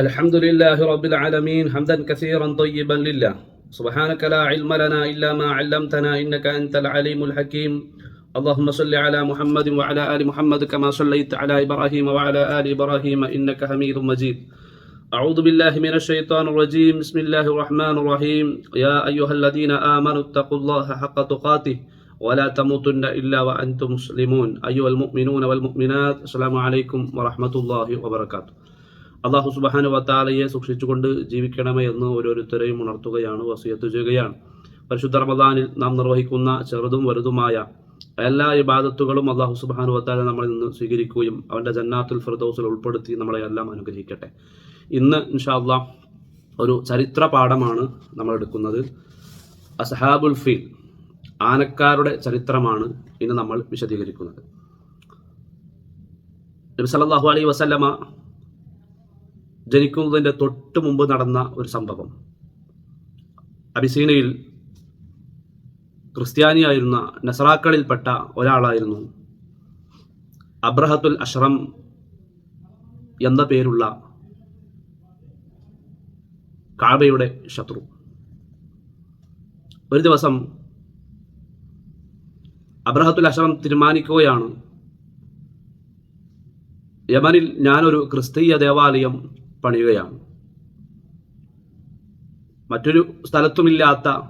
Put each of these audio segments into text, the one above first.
الحمد لله رب العالمين حمدا كثيرا طيبا لله. سبحانك لا علم لنا إلا ما علمتنا إنك أنت العليم الحكيم. اللهم صل على محمد وعلى آل محمد كما صليت على إبراهيم وعلى آل إبراهيم إنك حميد مجيد. أعوذ بالله من الشيطان الرجيم. بسم الله الرحمن الرحيم. يا أيها الذين آمنوا اتقوا الله حق تقاته ولا تموتن إلا وأنتم مسلمون. أيها المؤمنون والمؤمنات السلام عليكم ورحمة الله وبركاته. അള്ളാഹു സുബാന വത്താലയെ സൂക്ഷിച്ചുകൊണ്ട് ജീവിക്കണമേ എന്ന് ഓരോരുത്തരെയും ഉണർത്തുകയാണ് വസിയത്ത് ചെയ്യുകയാണ്. പരിശുദ്ധ റമദാനിൽ നാം നിർവഹിക്കുന്ന ചെറുതും വലുതുമായ എല്ലാ ഇബാദത്തുകളും അള്ളാഹു സുബാനു വത്താല നമ്മളിൽ നിന്ന് സ്വീകരിക്കുകയും അവന്റെ ജന്നാത്തുൽ ഫിർദൌസിൽ ഉൾപ്പെടുത്തി നമ്മളെ എല്ലാം അനുഗ്രഹിക്കട്ടെ. ഇന്ന് ഇൻഷാ ഒരു ചരിത്ര പാഠമാണ് നമ്മൾ എടുക്കുന്നത്. അസഹാബുൽ ഫീൽ ആനക്കാരുടെ ചരിത്രമാണ് ഇന്ന് നമ്മൾ വിശദീകരിക്കുന്നത്. നബി സല്ലല്ലാഹു അലൈഹി വസല്ലമ ജനിക്കുന്നതിന്റെ തൊട്ട് മുമ്പ് നടന്ന ഒരു സംഭവം. അബിസീനയിൽ ക്രിസ്ത്യാനിയായിരുന്ന നസറാക്കളിൽപ്പെട്ട ഒരാളായിരുന്നു അബ്രഹത്തുൽ അഷ്റം എന്ന പേരുള്ള കാബയുടെ ശത്രു. ഒരു ദിവസം അബ്രഹത്തുൽ അഷ്റം തീരുമാനിക്കുകയാണ് യമനിൽ ഞാനൊരു ക്രിസ്തീയ ദേവാലയം പണിയുകയാണ്. മറ്റൊരു സ്ഥലത്തുമില്ലാത്ത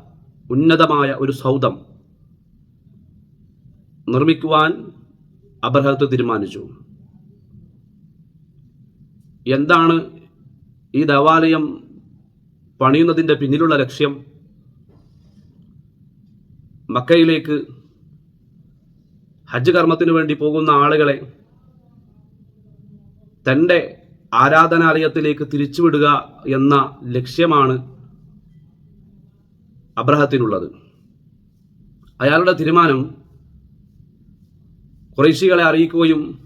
ഉന്നതമായ ഒരു സൗധം നിർമ്മിക്കുവാൻ അബ്രഹത്ത് തീരുമാനിച്ചു. എന്താണ് ഈ ദേവാലയം പണിയുന്നതിന്റെ പിന്നിലുള്ള ലക്ഷ്യം? മക്കയിലേക്ക് ഹജ്ജ് കർമ്മത്തിനു വേണ്ടി പോകുന്ന ആളുകളെ തന്റെ ആരാധനാലയത്തിലേക്ക് തിരിച്ചുവിടുക എന്ന ലക്ഷ്യമാണ് അബ്രഹത്തിനുള്ളത്. അയാളുടെ തീരുമാനം കുറേശികളെ അറിയിക്കുകയും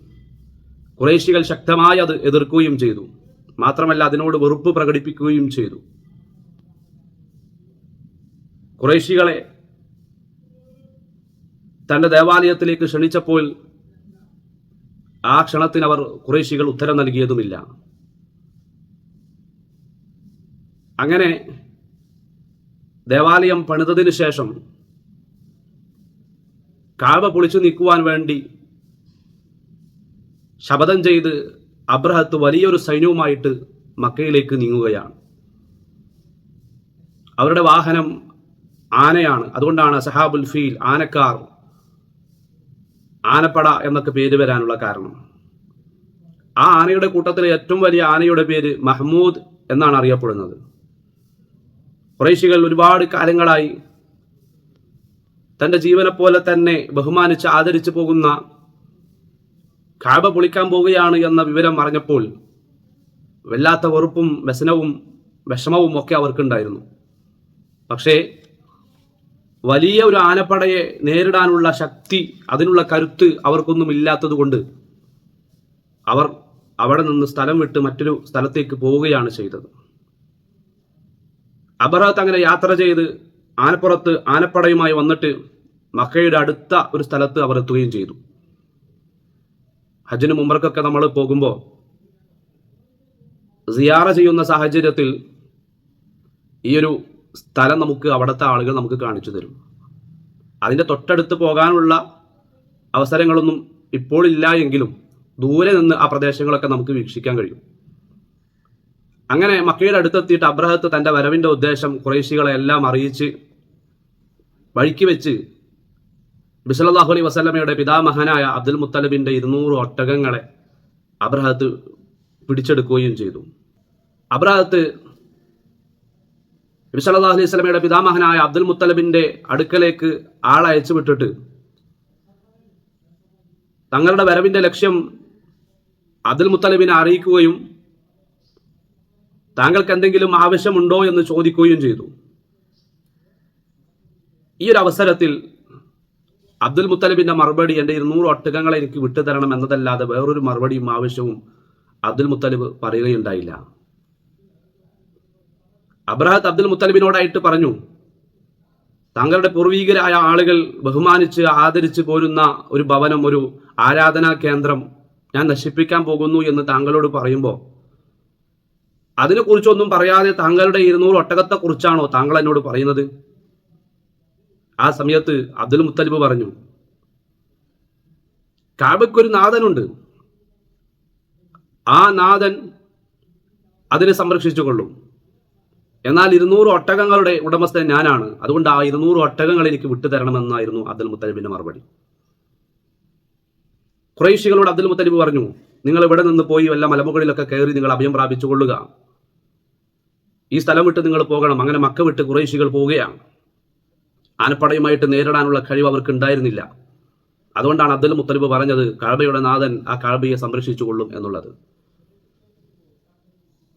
കുറേശികൾ ശക്തമായി അത് എതിർക്കുകയും ചെയ്തു. മാത്രമല്ല അതിനോട് വെറുപ്പ് പ്രകടിപ്പിക്കുകയും ചെയ്തു. കുറേശികളെ തന്റെ ദേവാലയത്തിലേക്ക് ക്ഷണിച്ചപ്പോൾ ആ ക്ഷണത്തിന് അവർ കുറേശികൾ ഉത്തരം നൽകിയതുമില്ല. അങ്ങനെ ദേവാലയം പണിതതിനു ശേഷം കാവ പൊളിച്ചു നീക്കുവാൻ വേണ്ടി ശപഥം ചെയ്ത് അബ്രഹത്ത് വലിയൊരു സൈന്യവുമായിട്ട് മക്കയിലേക്ക് നീങ്ങുകയാണ്. അവരുടെ വാഹനം ആനയാണ്. അതുകൊണ്ടാണ് സഹാബുൽ ഫീൽ ആനക്കാർ ആനപ്പട എന്നൊക്കെ പേര് വരാനുള്ള കാരണം. ആ ആനയുടെ കൂട്ടത്തിലെ ഏറ്റവും വലിയ ആനയുടെ പേര് മഹ്മൂദ് എന്നാണ് അറിയപ്പെടുന്നത്. കുറേശികൾ ഒരുപാട് കാലങ്ങളായി തന്റെ ജീവനെ പോലെ തന്നെ ബഹുമാനിച്ച് ആദരിച്ചു പോകുന്ന കാബ പൊളിക്കാൻ പോവുകയാണ് എന്ന വിവരം അറിഞ്ഞപ്പോൾ വല്ലാത്ത വെറുപ്പും വ്യസനവും വിഷമവും ഒക്കെ അവർക്കുണ്ടായിരുന്നു. പക്ഷേ വലിയ ഒരു ആനപ്പടയെ നേരിടാനുള്ള ശക്തി അതിനുള്ള കരുത്ത് അവർക്കൊന്നും ഇല്ലാത്തതുകൊണ്ട് അവർ അവിടെ നിന്ന് സ്ഥലം വിട്ട് മറ്റൊരു സ്ഥലത്തേക്ക് പോവുകയാണ് ചെയ്തത്. അബറത്ത് അങ്ങനെ യാത്ര ചെയ്ത് ആനപ്പുറത്ത് ആനപ്പടയുമായി വന്നിട്ട് മക്കയുടെ അടുത്ത ഒരു സ്ഥലത്ത് അവർ എത്തുകയും ചെയ്തു. ഹജ്ജിന് മുമ്പർക്കൊക്കെ നമ്മൾ പോകുമ്പോൾ സിയാറ ചെയ്യുന്ന സാഹചര്യത്തിൽ ഈ ഒരു സ്ഥലം നമുക്ക് അവിടുത്തെ ആളുകൾ നമുക്ക് കാണിച്ചു തരും. അതിന്റെ തൊട്ടടുത്ത് പോകാനുള്ള അവസരങ്ങളൊന്നും ഇപ്പോൾ ഇല്ല എങ്കിലും ദൂരെ നിന്ന് ആ പ്രദേശങ്ങളൊക്കെ നമുക്ക് വീക്ഷിക്കാൻ കഴിയും. അങ്ങനെ മക്കയുടെ അടുത്തെത്തിയിട്ട് അബ്രഹത്ത് തന്റെ വരവിന്റെ ഉദ്ദേശം കുറേശികളെ എല്ലാം അറിയിച്ച് വഴിക്ക് വെച്ച് ബിസലാഹു അലൈ വസല്ലമയുടെ പിതാമഹനായ അബ്ദുൽ മുത്തലബിന്റെ ഇരുന്നൂറ് ഒട്ടകങ്ങളെ അബ്രഹത്ത് പിടിച്ചെടുക്കുകയും ചെയ്തു. അബ്രഹത്ത് നബി അലൈഹി സ്വലമയുടെ പിതാമഹനായ അബ്ദുൽ മുത്തലബിന്റെ അടുക്കലേക്ക് ആളയച്ചു വിട്ടിട്ട് തങ്ങളുടെ വരവിന്റെ ലക്ഷ്യം അബ്ദുൽ മുത്തലബിനെ അറിയിക്കുകയും താങ്കൾക്ക് എന്തെങ്കിലും ആവശ്യമുണ്ടോ എന്ന് ചോദിക്കുകയും ചെയ്തു. ഈ ഒരു അവസരത്തിൽ അബ്ദുൽ മുത്തലിബിന്റെ മറുപടി എന്റെ ഇരുന്നൂറ് ഒട്ടകങ്ങളെ എനിക്ക് വിട്ടുതരണം എന്നതല്ലാതെ വേറൊരു മറുപടിയും ആവശ്യവും അബ്ദുൽ മുത്തലിബ് പറയുകയുണ്ടായില്ല. അബ്രഹത്ത് അബ്ദുൽ മുത്തലിബിനോടായിട്ട് പറഞ്ഞു താങ്കളുടെ പൂർവീകരായ ആളുകൾ ബഹുമാനിച്ച് ആദരിച്ച് പോരുന്ന ഒരു ഭവനം ഒരു ആരാധനാ കേന്ദ്രം ഞാൻ നശിപ്പിക്കാൻ പോകുന്നു എന്ന് താങ്കളോട് പറയുമ്പോൾ അതിനെക്കുറിച്ചൊന്നും പറയാതെ താങ്കളുടെ ഇരുന്നൂറ് ഒട്ടകത്തെ കുറിച്ചാണോ താങ്കൾ എന്നോട് പറയുന്നത്? ആ സമയത്ത് അബ്ദുൽ മുത്തലിബ് പറഞ്ഞു കാബയ്ക്കൊരു നാഥനുണ്ട്. ആ നാഥൻ അതിനെ സംരക്ഷിച്ചുകൊള്ളും. എന്നാൽ ഇരുന്നൂറ് ഒട്ടകങ്ങളുടെ ഉടമസ്ഥൻ ഞാനാണ്. അതുകൊണ്ട് ആ ഇരുന്നൂറ് ഒട്ടകങ്ങൾ എനിക്ക് വിട്ടുതരണമെന്നായിരുന്നു അബ്ദുൽ മുത്തലിബിന്റെ മറുപടി. ഖുറൈഷികളോട് അബ്ദുൽ മുത്തലിബ് പറഞ്ഞു നിങ്ങൾ ഇവിടെ നിന്ന് പോയി വല്ല മലമുകളിലൊക്കെ കയറി നിങ്ങൾ അഭയം പ്രാപിച്ചു കൊള്ളുക. ഈ സ്ഥലം വിട്ട് നിങ്ങൾ പോകണം. അങ്ങനെ മക്ക വിട്ട് കുറേശികൾ പോവുകയാണ്. ആനപ്പടയുമായിട്ട് നേരിടാനുള്ള കഴിവ് അവർക്ക് ഉണ്ടായിരുന്നില്ല. അതുകൊണ്ടാണ് അബ്ദുൽ മുത്തലിബ് പറഞ്ഞത് കാഴ്ബയുടെ നാഥൻ ആ കാഴ്ബയെ സംരക്ഷിച്ചു കൊള്ളും എന്നുള്ളത്.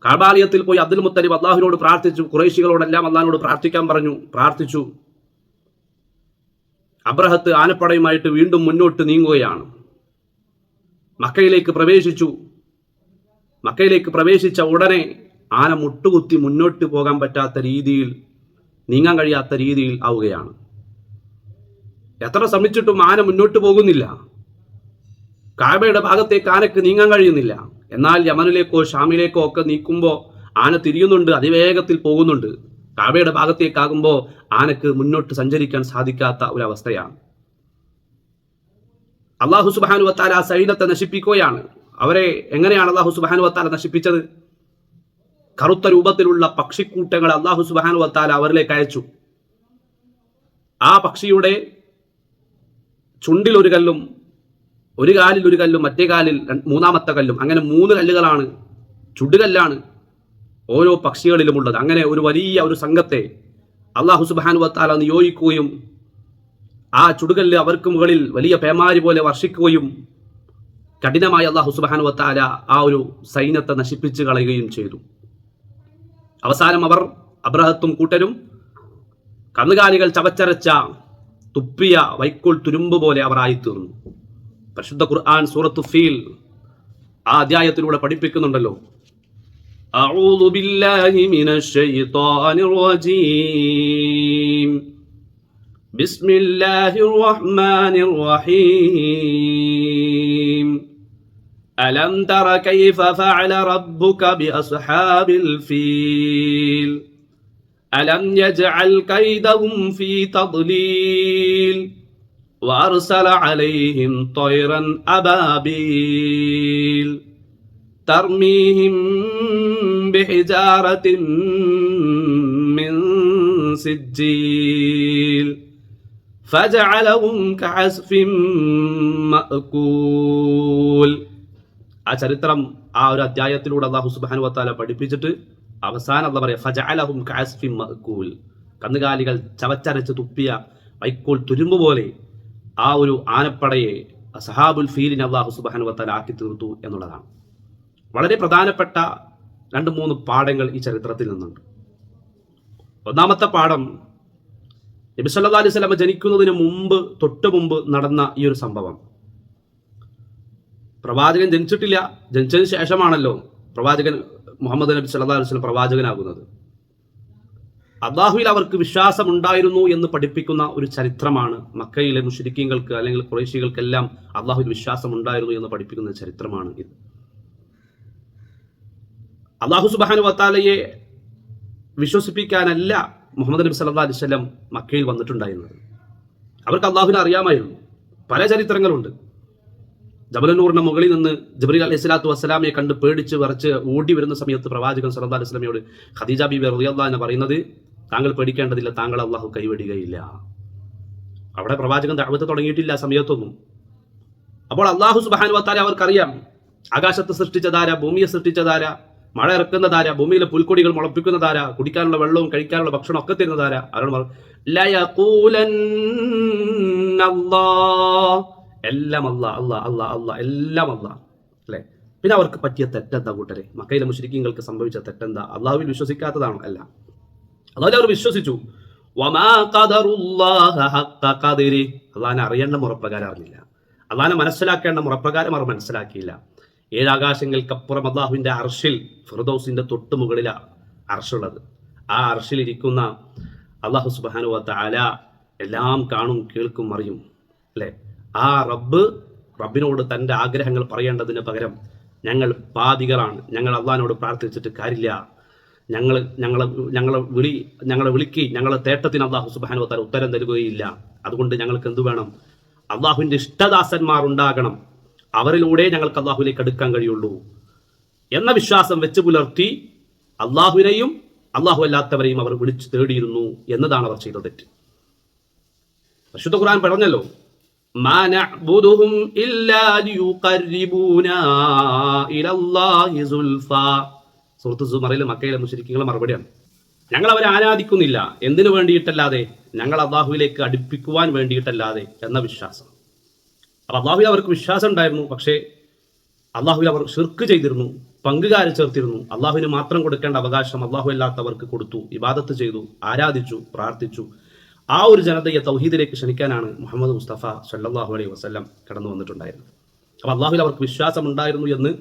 കാബാലയത്തിൽ പോയി അബ്ദുൽ മുത്തലിബ് അള്ളാഹുവിനോട് പ്രാർത്ഥിച്ചു കുറേശികളോടെല്ലാം അള്ളാഹിനോട് പ്രാർത്ഥിക്കാൻ പറഞ്ഞു പ്രാർത്ഥിച്ചു. അബ്രഹത്ത് ആനപ്പടയുമായിട്ട് വീണ്ടും മുന്നോട്ട് നീങ്ങുകയാണ്. മക്കയിലേക്ക് പ്രവേശിച്ചു. മക്കയിലേക്ക് പ്രവേശിച്ച ഉടനെ ആന മുട്ടുകുത്തി മുന്നോട്ട് പോകാൻ പറ്റാത്ത രീതിയിൽ നീങ്ങാൻ കഴിയാത്ത രീതിയിൽ ആവുകയാണ്. എത്ര ശ്രമിച്ചിട്ടും ആന മുന്നോട്ട് പോകുന്നില്ല. കാബയുടെ ഭാഗത്തേക്ക് ആനക്ക് നീങ്ങാൻ കഴിയുന്നില്ല. എന്നാൽ യമനിലേക്കോ ഷാമിലേക്കോ ഒക്കെ നീക്കുമ്പോൾ ആന തിരിയുന്നുണ്ട് അതിവേഗത്തിൽ പോകുന്നുണ്ട്. കാവയുടെ ഭാഗത്തേക്കാകുമ്പോൾ ആനക്ക് മുന്നോട്ട് സഞ്ചരിക്കാൻ സാധിക്കാത്ത ഒരവസ്ഥയാണ്. അള്ളാഹു സുബാനു വത്താല ആ സൈന്യത്തെ നശിപ്പിക്കുകയാണ്. അവരെ എങ്ങനെയാണ് അള്ളാഹു സുബാനു വത്താല നശിപ്പിച്ചത്? കറുത്ത രൂപത്തിലുള്ള പക്ഷിക്കൂട്ടങ്ങൾ അള്ളാഹു സുബാനു വത്താല അവരിലേക്ക് അയച്ചു. ആ പക്ഷിയുടെ ചുണ്ടിലൊരു കല്ലും ഒരു കാലിൽ ഒരു കല്ലും മറ്റേ കാലിൽ മൂന്നാമത്തെ കല്ലും. അങ്ങനെ മൂന്ന് കല്ലുകളാണ്. ചുടുകല്ലാണ് ഓരോ പക്ഷികളിലുമുള്ളത് അങ്ങനെ ഒരു വലിയ ഒരു സംഘത്തെ അള്ളാഹു സുബാനു വത്താല നിയോഗിക്കുകയും ആ ചുടുകല്ല് അവർക്ക് മുകളിൽ വലിയ പേമാരി പോലെ വർഷിക്കുകയും കഠിനമായി അള്ളാഹു സുബാനു വത്താല ആ ഒരു സൈന്യത്തെ നശിപ്പിച്ചു കളയുകയും ചെയ്തു. അവസാനം അവർ അബ്രഹത്തും കൂട്ടരും കന്നുകാലികൾ ചവച്ചരച്ച തുപ്പിയ വൈക്കോൽ തുരുമ്പ് പോലെ അവർ ആയിത്തീർന്നു. പരിശുദ്ധ ഖുർആൻ സൂറത്തു ഫീൽ ആ അധ്യായത്തിലൂടെ പഠിപ്പിക്കുന്നുണ്ടല്ലോ أعوذ بالله من الشيطان الرجيم بسم الله الرحمن الرحيم ألم تر كيف فعل ربك بأصحاب الفيل ألم يجعل كيدهم في تضليل وأرسل عليهم طيرا أبابيل ترميهم بحجارة من سجيل فجعلهم كعسف مأكول ആ ചരിത്രം ആ ഒരു അധ്യായത്തിലൂടെ അള്ളാഹു സുബാനു വത്താല പഠിപ്പിച്ചിട്ട് അവസാനം എന്താ പറയുക ഫജഅലഹും കാസ്ഫിം മഅകൂൽ കന്നുകാലികൾ ചവച്ചരച്ച് തുപ്പിയ വൈക്കോൽ തുരുമ്പ് പോലെ ആ ഒരു ആനപ്പടയെ സഹാബുൽ ഫീലിൻ അള്ളാഹു സുബാനു വത്താൽ ആക്കി തീർത്തു എന്നുള്ളതാണ്. വളരെ പ്രധാനപ്പെട്ട രണ്ട് മൂന്ന് പാഠങ്ങൾ ഈ ചരിത്രത്തിൽ നിന്നുണ്ട്. ഒന്നാമത്തെ പാഠം നബി സല്ലല്ലാഹു അലൈഹി സ്വലമ ജനിക്കുന്നതിന് മുമ്പ് തൊട്ട് മുമ്പ് നടന്ന ഈ ഒരു സംഭവം. പ്രവാചകൻ ജനിച്ചിട്ടില്ല. ജനിച്ചതിന് ശേഷമാണല്ലോ പ്രവാചകൻ മുഹമ്മദ് നബി സല്ലാ അലൈഹി സ്വലം പ്രവാചകനാകുന്നത്. അള്ളാഹുവിൽ അവർക്ക് വിശ്വാസമുണ്ടായിരുന്നു എന്ന് പഠിപ്പിക്കുന്ന ഒരു ചരിത്രമാണ് മക്കയിലെ മുഷരിക്കീങ്ങൾക്ക് അല്ലെങ്കിൽ കുറേശികൾക്കെല്ലാം അള്ളാഹുവിൽ വിശ്വാസം ഉണ്ടായിരുന്നു എന്ന് പഠിപ്പിക്കുന്ന ചരിത്രമാണ് ഇത്. അള്ളാഹു സുബാനു വത്താലയെ വിശ്വസിപ്പിക്കാനല്ല മുഹമ്മദ് നബി സല്ലാ അലിസ്ലം മക്കയിൽ വന്നിട്ടുണ്ടായിരുന്നത്. അവർക്ക് അള്ളാഹുവിനെ അറിയാമായിരുന്നു. പല ചരിത്രങ്ങളുണ്ട്. ജബലനൂറിന്റെ മുകളിൽ നിന്ന് ജബരീൽ അലൈഹി സ്വലാത്തു വസ്സലാമയെ കണ്ട് പേടിച്ച് വരച്ച് ഓടി വരുന്ന സമയത്ത് പ്രവാചകൻ സലഹ് അലൈഹി സ്വലമയോട് ഖദീജ ബി റളിയല്ലാ എന്ന് പറയുന്നത് താങ്കൾ പേടിക്കേണ്ടതില്ല താങ്കൾ അള്ളാഹു കൈവിടുകയില്ല. അവിടെ പ്രവാചകൻ ദഅവത്ത് തുടങ്ങിയിട്ടില്ല സമയത്തൊന്നും. അപ്പോൾ അള്ളാഹു സുബാനു വത്താല അവർക്കറിയാം ആകാശത്ത് സൃഷ്ടിച്ചതാര ഭൂമിയെ സൃഷ്ടിച്ചതാര മഴ ഇറക്കുന്നതാര ഭൂമിയിലെ പുൽക്കൊടികൾ മുളപ്പിക്കുന്നതാര കുടിക്കാനുള്ള വെള്ളവും കഴിക്കാനുള്ള ഭക്ഷണം ഒക്കെ തരുന്നതാര. അവരോട് എല്ലാം അല്ല അല്ല അല്ല അല്ല എല്ലാം അല്ല അല്ലെ? പിന്നെ അവർക്ക് പറ്റിയ തെറ്റെന്താ കൂട്ടരെ? മക്കയിലെ മുസ്ലിങ്ങൾക്ക് സംഭവിച്ച തെറ്റെന്താ? അള്ളാഹുവിൽ വിശ്വസിക്കാത്തതാണോ? അല്ല. അതായത് അവർ വിശ്വസിച്ചു. അള്ളഹാനെ അറിയേണ്ട മുറപ്രകാരം അറിഞ്ഞില്ല. അള്ളഹാനെ മനസ്സിലാക്കേണ്ട മുറപ്രകാരം അവർ മനസ്സിലാക്കിയില്ല. ഏഴാകാശങ്ങൾക്കപ്പുറം അള്ളാഹുവിന്റെ അർഷിൽ ഫിർദൌസിന്റെ തൊട്ട് മുകളിലാണ് അർഷുള്ളത്. ആ അർഷിൽ ഇരിക്കുന്ന അള്ളാഹു സുബാനുവത്ത അല എല്ലാം കാണും കേൾക്കും അറിയും. അല്ലെ? ആ റബ്ബ് റബ്ബിനോട് തന്റെ ആഗ്രഹങ്ങൾ പറയേണ്ടതിന് പകരം ഞങ്ങൾ പാതികളാണ് ഞങ്ങൾ അള്ളഹാനോട് പ്രാർത്ഥിച്ചിട്ട് കാര്യമില്ല. ഞങ്ങൾ ഞങ്ങളെ ഞങ്ങളെ വിളി ഞങ്ങളെ വിളിക്ക് ഞങ്ങളെ തേട്ടത്തിന് അള്ളാഹു സുബാനു താല ഉത്തരം തരുകയില്ല അതുകൊണ്ട് ഞങ്ങൾക്ക് എന്തു വേണം? അള്ളാഹുവിന്റെ ഇഷ്ടദാസന്മാർ ഉണ്ടാകണം. അവരിലൂടെ ഞങ്ങൾക്ക് അള്ളാഹുവിലേക്ക് എടുക്കാൻ കഴിയുള്ളൂ. എന്ന വിശ്വാസം വെച്ച് പുലർത്തി അള്ളാഹുവിനെയും അള്ളാഹു അല്ലാത്തവരെയും അവർ വിളിച്ചു തേടിയിരുന്നു എന്നതാണ് അവർ ചെയ്ത തെറ്റ്. പരിശുദ്ധ ഖുർആൻ പറഞ്ഞല്ലോ മാ إلا ഇല്ലാ إلى ഇലല്ലാഹി സുൽഫാ. സൂറത്ത് സുമറയിലെ മക്കയിലെ മുഷരിക്കുകളെ മറുപടിയാണ്. ഞങ്ങൾ അവരെ ആരാധിക്കുന്നില്ല. എന്തിനു വേണ്ടിയിട്ടല്ലാതെ? ഞങ്ങൾ അള്ളാഹുവിലേക്ക് അടുപ്പിക്കുവാൻ വേണ്ടിയിട്ടല്ലാതെ എന്ന വിശ്വാസം. അള്ളാഹുവിൽ അവർക്ക് വിശ്വാസം ഉണ്ടായിരുന്നു. പക്ഷേ അള്ളാഹുവിൽ അവർ ഷിർക്ക് ചെയ്തിരുന്നു. പങ്കുകാരെ ചേർത്തിരുന്നു. അള്ളാഹുവിന് മാത്രം കൊടുക്കേണ്ട അവകാശം അള്ളാഹു അല്ലാത്തവർക്ക് കൊടുത്തു. ഇബാദത്ത് ചെയ്തു. ആരാധിച്ചു. പ്രാർത്ഥിച്ചു. ആ ഒരു ജനതയെ തൗഹീദിലേക്ക് ക്ഷണിക്കാനാണ് മുഹമ്മദ് മുസ്തഫ സല്ലാഹു അലൈഹി വസ്ലം കടന്നു വന്നിട്ടുണ്ടായിരുന്നത്. അപ്പോൾ അള്ളാഹുവിൽ അവർക്ക് വിശ്വാസം ഉണ്ടായിരുന്നു എന്ന്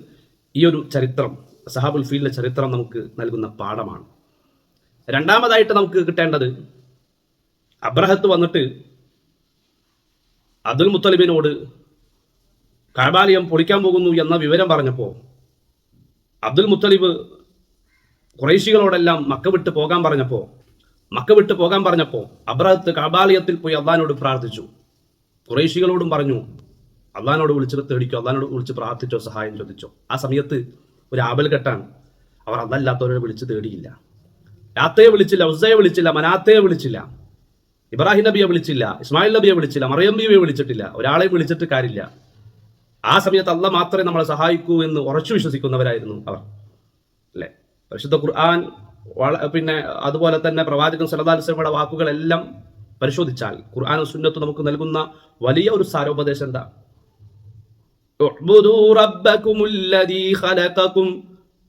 ഈ ഒരു ചരിത്രം സഹാബുൽ ഫീലിന്റെ ചരിത്രം നമുക്ക് നൽകുന്ന പാഠമാണ്. രണ്ടാമതായിട്ട് നമുക്ക് കിട്ടേണ്ടത് അബ്രഹത്ത് വന്നിട്ട് അബ്ദുൽ മുത്തലിബിനോട് കാബാലയം പൊളിക്കാൻ പോകുന്നു എന്ന വിവരം പറഞ്ഞപ്പോൾ അബ്ദുൽ മുത്തലിബ് കുറേശികളോടെല്ലാം മക്ക വിട്ട് പോകാൻ പറഞ്ഞപ്പോൾ മക്ക വിട്ട് പോകാൻ പറഞ്ഞപ്പോൾ അബ്രഹത്ത് കബാലയത്തിൽ പോയി അള്ളഹാനോട് പ്രാർത്ഥിച്ചു. കുറേശികളോടും പറഞ്ഞു അള്ളഹാനോട് വിളിച്ച് തേടിക്കോ അള്ളഹാനോട് വിളിച്ച് പ്രാർത്ഥിച്ചോ സഹായം ചോദിച്ചോ. ആ സമയത്ത് ഒരു ആപൽഘട്ടാണ് അവർ അതല്ലാത്തവരെ വിളിച്ച് തേടിയില്ല. യാത്തയെ വിളിച്ചില്ല ഉസയെ വിളിച്ചില്ല മനാത്തയെ വിളിച്ചില്ല ഇബ്രാഹിം നബിയെ വിളിച്ചില്ല ഇസ്മായിൽ നബിയെ വിളിച്ചില്ല മറിയം ബിയെ വിളിച്ചിട്ടില്ല ഒരാളെ വിളിച്ചിട്ട് കാര്യമില്ല. ആ സമയത്ത് അല്ല മാത്രമേ നമ്മളെ സഹായിക്കൂ എന്ന് ഉറച്ചു വിശ്വസിക്കുന്നവരായിരുന്നു അവർ. അല്ലേ? പരിശുദ്ധ ഖുർആൻ പിന്നെ അതുപോലെ തന്നെ പ്രവാചകൻ സലതാലിസ്ലമയുടെ വാക്കുകളെല്ലാം പരിശോധിച്ചാൽ ഖുർആൻ സുന്നത്ത് നമുക്ക് നൽകുന്ന വലിയ ഒരു സാരോപദേശം എന്താ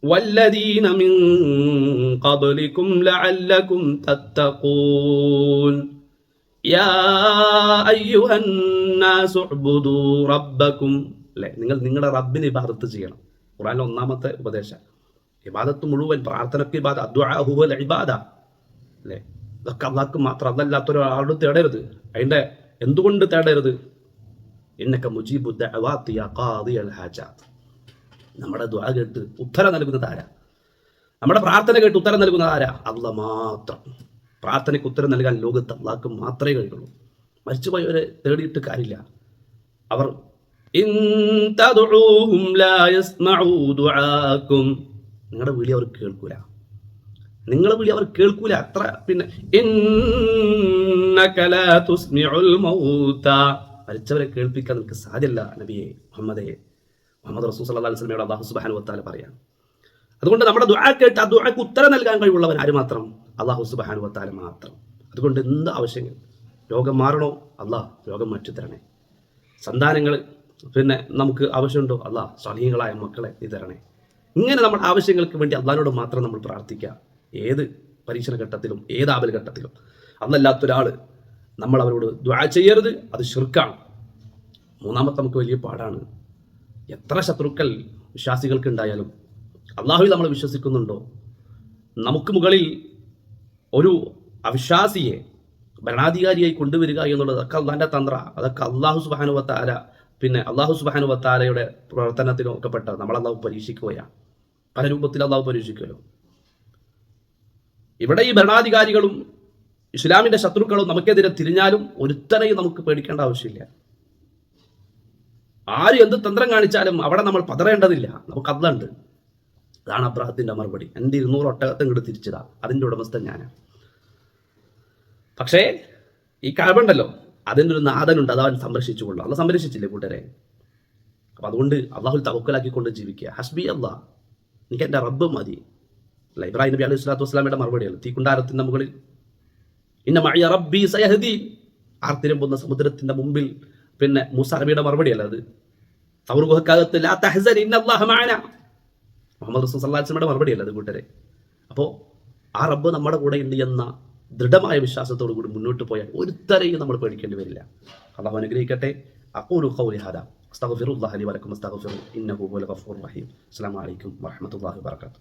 والذين من قبلكم لعلكم تتقون يا أيها الناس اعبدوا ربكم അല്ലെ നിങ്ങൾ നിങ്ങളുടെ റബ്ബിന് ഇബാദത്ത് ചെയ്യണം ഖുറാനിലെ ഒന്നാമത്തെ ഉപദേശം ഇബാദത്ത് മുഴുവൻ പ്രാർത്ഥനക്ക് ഇബാദ അദ്വാഹുവൽ ഇബാദ അല്ലേ? ഇതൊക്കെ അള്ളാഹ്ക്ക് മാത്രം അതല്ലാത്ത ഒരാളോട് തേടരുത്. അതിന്റെ എന്തുകൊണ്ട് തേടരുത്? എന്നൊക്കെ മുജീബുദ്ദ നമ്മുടെ ദ്വാ കേട്ട് ഉത്തരം നൽകുന്നത് ആരാ? നമ്മുടെ പ്രാർത്ഥന കേട്ട് ഉത്തരം നൽകുന്നത് ആരാ? അല്ല മാത്രം. പ്രാർത്ഥനയ്ക്ക് ഉത്തരം നൽകാൻ ലോകത്ത് അള്ളാഹ്ക്ക് മാത്രമേ കഴിയുള്ളൂ. മരിച്ചുപോയവരെ തേടിയിട്ട് കാര്യമില്ല. അവർ നിങ്ങളുടെ വിളി അവർ കേൾക്കൂല. നിങ്ങളെ വിളി അവർ കേൾക്കൂല. അത്ര പിന്നെ മരിച്ചവരെ കേൾപ്പിക്കാൻ നിങ്ങൾക്ക് സാധ്യല്ല നബിയെ മുഹമ്മദെ. മുഹമ്മദ് റസൂൽ സല്ലാ വസ്ലമയോട് അള്ളാഹു സുബാൻ വത്താല പറയാം. അതുകൊണ്ട് നമ്മുടെ ദുആ കേട്ട് ആ ദുആക്ക് ഉത്തരം നൽകാൻ കഴിവുള്ളവൻ ആര് മാത്രം? അള്ളാഹു സുബാൻ വത്താല മാത്രം. അതുകൊണ്ട് എന്ത് ആവശ്യങ്ങൾ രോഗം മാറണോ? അള്ളാഹ് രോഗം മാറ്റി തരണേ സന്താനങ്ങൾ പിന്നെ നമുക്ക് ആവശ്യമുണ്ടോ? അള്ളാഹ് സ്വാധീനങ്ങളായ മക്കളെ നീ തരണേ. ഇങ്ങനെ നമ്മൾ ആവശ്യങ്ങൾക്ക് വേണ്ടി അള്ളഹാനോട് മാത്രം നമ്മൾ പ്രാർത്ഥിക്കുക. ഏത് പരീക്ഷണ ഘട്ടത്തിലും ഏത് ആപൽ ഘട്ടത്തിലും അന്നല്ലാത്തൊരാൾ നമ്മൾ അവരോട് ദ്വാ ചെയ്യരുത് അത് ഷിർക്കാണ് മൂന്നാമത്തെ നമുക്ക് വലിയ പാടാണ്. എത്ര ശത്രുക്കൾ വിശ്വാസികൾക്ക് ഉണ്ടായാലും അള്ളാഹുവിൽ നമ്മൾ വിശ്വസിക്കുന്നുണ്ടോ? നമുക്ക് മുകളിൽ ഒരു അവിശ്വാസിയെ ഭരണാധികാരിയായി കൊണ്ടുവരിക എന്നുള്ളത് അതൊക്കെ അള്ളാഹിന്റെ തന്ത്ര. അതൊക്കെ അള്ളാഹു സുബാനുവത്താര പിന്നെ അള്ളാഹു സുബാനുവത്താരയുടെ പ്രവർത്തനത്തിനും ഒക്കെ പരീക്ഷിക്കുകയാണ്. പല രൂപത്തിൽ അള്ളാഹു പരീക്ഷിക്കുമല്ലോ. ഇവിടെ ഈ ഭരണാധികാരികളും ഇസ്ലാമിന്റെ ശത്രുക്കളും നമുക്കെതിരെ തിരിഞ്ഞാലും ഒരുത്തനെയും നമുക്ക് പേടിക്കേണ്ട ആവശ്യമില്ല. ആര് എന്ത് തന്ത്രം കാണിച്ചാലും അവിടെ നമ്മൾ പതറേണ്ടതില്ല. നമുക്ക് അതുണ്ട്. അതാണ് അബ്രാഹത്തിന്റെ മറുപടി. എന്റെ ഇരുന്നൂറ് ഒട്ടകത്തെ ഇങ്ങോട്ട് തിരിച്ചതാ അതിന്റെ ഉടമസ്ഥൻ ഞാൻ പക്ഷേ ഈ കഴിവുണ്ടല്ലോ അതിന്റെ ഒരു നാഥനുണ്ട്. അത് അവൻ സംരക്ഷിച്ചുകൊള്ളു അല്ല സംരക്ഷിച്ചില്ലേ കൂട്ടരെ? അപ്പം അതുകൊണ്ട് അള്ളാഹുൽ തവക്കലാക്കിക്കൊണ്ട് ജീവിക്കുക. ഹസ്ബി അള്ളാഹ് എനിക്ക് എന്റെ റബ്ബ് മതി. അല്ല ഇബ്രാഹിം നബി അലൈഹി സ്വലാത്തു വസ്സലാമയുടെ മറുപടിയാണ്. തീക്കുണ്ടാരത്തിന്റെ മുകളിൽ. ഇന്ന മഴ റബ്ബി സയഹദി. ആർത്തിരം പോകുന്ന സമുദ്രത്തിന്റെ മുമ്പിൽ പിന്നെ മൂസ മറുപടിയല്ല അത്. അവർ ഗുഹക്കകത്ത് ലാ തഹസൻ ഇന്നല്ലാഹ മഅന. മുഹമ്മദ് റസൂൽ സല്ലാസ്ലമയുടെ മറുപടിയല്ല അത് കൂട്ടരെ. അപ്പോൾ ആ റബ്ബ് നമ്മുടെ കൂടെ ഉണ്ട് എന്ന ദൃഢമായ വിശ്വാസത്തോടു കൂടി മുന്നോട്ട് പോയാൽ ഒരുത്തരെയും നമ്മൾ പേടിക്കേണ്ടി വരില്ല. അള്ളാഹു അനുഗ്രഹിക്കട്ടെ. അപ്പോൾ ഒരു അഖൂലു استغفر الله لي ولكم استغفر إنه هو الغفور الرحيم. السلام عليكم ورحمة الله وبركاته.